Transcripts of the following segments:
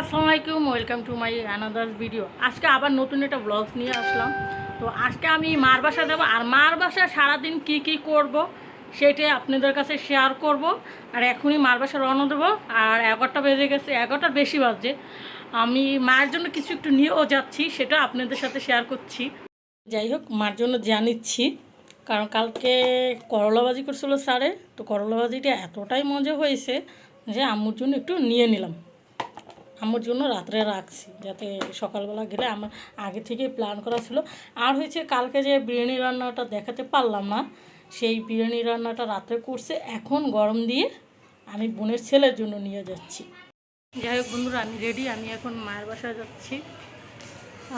আসসালামু আলাইকুম welcome to my another video আজকে আবার নতুন একটা ব্লগস নিয়ে আসলাম। তো আজকে আমি মার বাসা যাব। আর মার বাসা সারাদিন কি কি করব, সেটাই আপনাদের কাছে শেয়ার করব। আর এখনই মার বাসা রওনা দেবো। আর এগারোটা বেজে গেছে, এগারোটার বেশি বাজে। আমি মায়ের জন্য কিছু একটু নিয়েও যাচ্ছি, সেটা আপনাদের সাথে শেয়ার করছি। যাই হোক, মার জন্য জানিচ্ছি কারণ কালকে করলাবাজি করছিল স্যারে। তো করলাবাজিটা এতটাই মজা হয়েছে যে আম্মুর জন্য একটু নিয়ে নিলাম। আম্মুর জন্য রাত্রে রাখছি, যাতে সকালবেলা গেলে আমার আগে থেকেই প্ল্যান করা ছিল। আর হয়েছে কালকে যে বিরিয়ানি রান্নাটা দেখাতে পারলাম না, সেই বিরিয়ানি রান্নাটা রাত্রে করছে। এখন গরম দিয়ে আমি বোনের ছেলের জন্য নিয়ে যাচ্ছি। যাই হোক বন্ধুরা, আমি রেডি আমি এখন মায়ের বাসায় যাচ্ছি।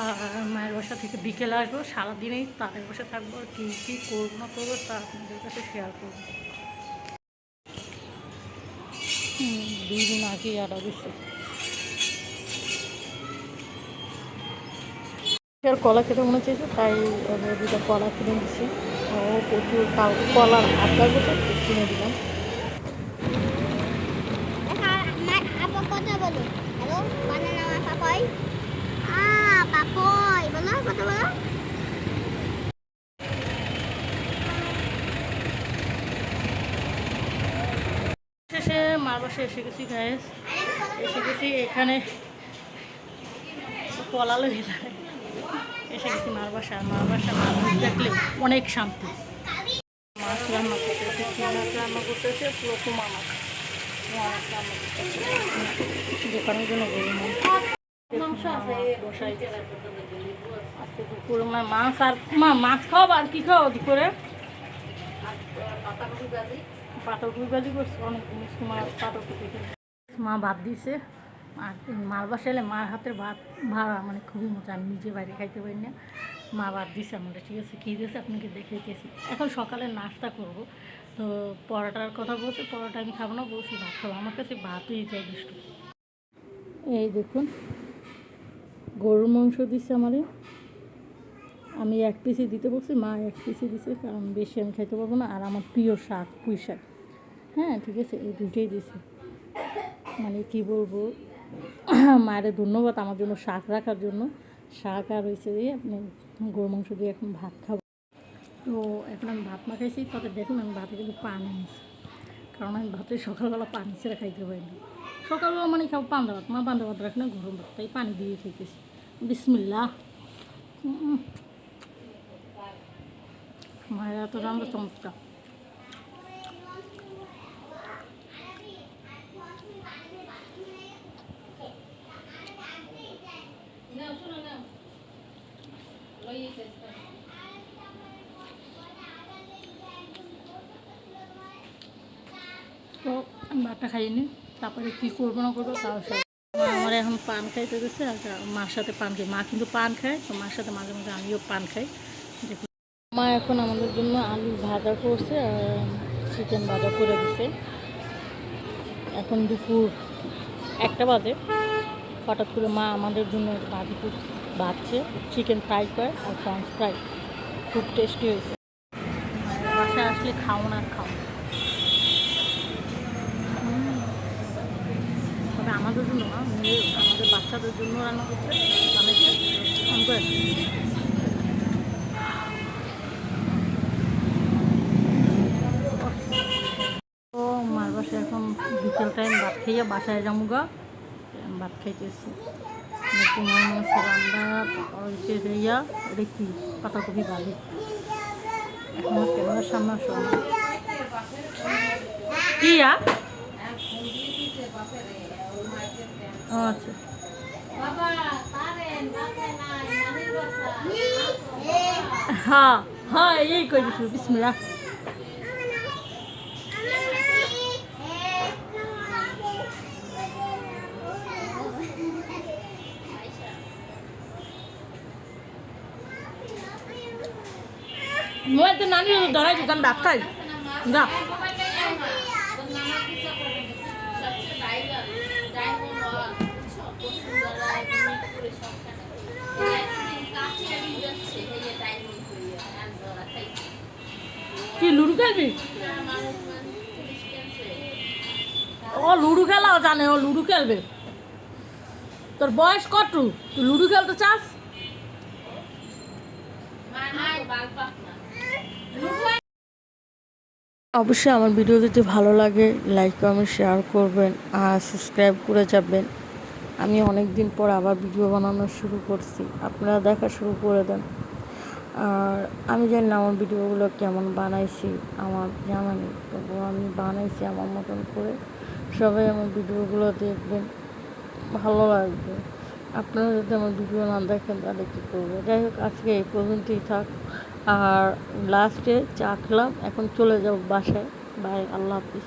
আর মায়ের বাসা থেকে বিকেলে আসব, সারাদিনেই তাদের বসে থাকব কী কী করব, না করব তা আপনাদের কাছে শেয়ার করব। দুই দিন আগে আর অবশ্যই আর কলা খেতে মনে চেয়েছে তাই দুটো কলা কিনে দিচ্ছি ও প্রচুর কাল কলার আড্ডা বসে কিনে দিলাম? শেষে মার বাসে এসে গেছি গ্যাস এসে গেছি এখানে কলালো ভিতরে এসে গেছি মার বাসা মার বাসা মানুষ দেখলে অনেক শান্তি। মাছ রান্না করতেছে মাছ রান্না করতেছে পুরো কুমা মাছ। মাছ রান্না করতেছে। দোকানের জন্য গরু মাংস। বসাই আজকে দুপুরে মাছ আর মা মাছ খাওয়াবো আর কি খাওয়া দুপুরে? পাতাকপি ভাজি। করছে অনেক জিনিস মার মা ভাত দিছে। আর মার বাসা এলে মার হাতের ভাত ভাড়া মানে খুবই মজা, আমি নিজে বাইরে খাইতে পারি না। মা ভাত দিছে আমাদের ঠিক আছে কী দিয়েছে, আপনাকে দেখে দিয়েছি। এখন সকালে নাস্তা করব। তো পরোটার কথা বলছে, পরোটা আমি খাব না, বলছি, ভাত খাব। আমার কাছে ভাতই যথেষ্ট। এই দেখুন, গরুর মাংস দিচ্ছে আমারে। আমি এক পিসই দিতে বলছি, মা এক পিসই দিছে, কারণ বেশি আমি খাইতে পারব না। আর আমার প্রিয় শাক, পুঁই শাক। হ্যাঁ ঠিক আছে, এই দুটোই দিছে। মানে কী বলব মায়ের ধন্যবাদ আমার জন্য শাক রাখার জন্য। শাক আর হয়েছে দিয়ে আপনি গরু মাংস দিয়ে এখন ভাত খাব। তো এখন আমি ভাত মাখাইছি তবে দেখুন আমি ভাতে কিন্তু পানি নিয়েছি। কারণ আমি ভাতে সকালবেলা পানি ছেড়ে খাইতে পারি না। সকালবেলা মানে খাব পান্তা ভাত, মা পান্তা ভাত রাখে না গরম ভাত, তাই পানি দিয়ে খাইতেছি। বিসমিল্লা। মায়ের এত রান্না চমৎকার। তো ভাতটা খাইনি তারপরে কী করব না করব তাও সব। আমার এখন পান খাইতে গেছে আর মার সাথে পান খাই। মা কিন্তু পান খায়, তো মার সাথে মাঝে মাঝে আমিও পান খাই। দেখুন। মা এখন আমাদের জন্য আলু ভাজা করছে আর চিকেন ভাজা করে দিছে। এখন দুপুর একটা বাজে। হঠাৎ করে মা আমাদের জন্য ভাজি করছে। ভাজছে চিকেন ফ্রাই করে আর ফ্রান্স ফ্রাই খুব টেস্টি হয়েছে। বাসায় আসলে খাও না খাও তবে আমাদের জন্য আমাদের বাচ্চাদের জন্য রান্না করছে বানাচ্ছে আমি করে। তো মার বাসায় এখন বিকেল টাইম ভাত খাইয়া বাসায় যাব গা ভাত খাইতেছি। আচ্ছা। হ্যাঁ হ্যাঁ এই করে দিচ্ছিল বিসমিল্লা মই তো নানি ধরাই দোকান ডাক্তার যা। কি, লুডু খেলবি? ও লুডু খেলাও জানে ও লুডু খেলবে। তোর বয়স কত তুই লুডো খেলতে চাস অবশ্যই আমার ভিডিও যদি ভালো লাগে লাইক কমেন্ট শেয়ার করবেন আর সাবস্ক্রাইব করে যাবেন। আমি অনেক দিন পর আবার ভিডিও বানানো শুরু করছি। আপনারা দেখা শুরু করে দেন। আর আমি জানি না আমার ভিডিওগুলো কেমন বানাইছি, আমার জানা নেই। তবু আমি বানাইছি আমার মতন করে। সবাই আমার ভিডিওগুলো দেখবেন, ভালো লাগবে। আপনারা যদি আমার ভিডিও না দেখেন তাহলে কী করব? যাই হোক, আজকে এই পর্যন্তই থাক। আর লাস্টে চা খেলাম এখন চলে যাব বাসায়। বাই আল্লাহ হাফিজ।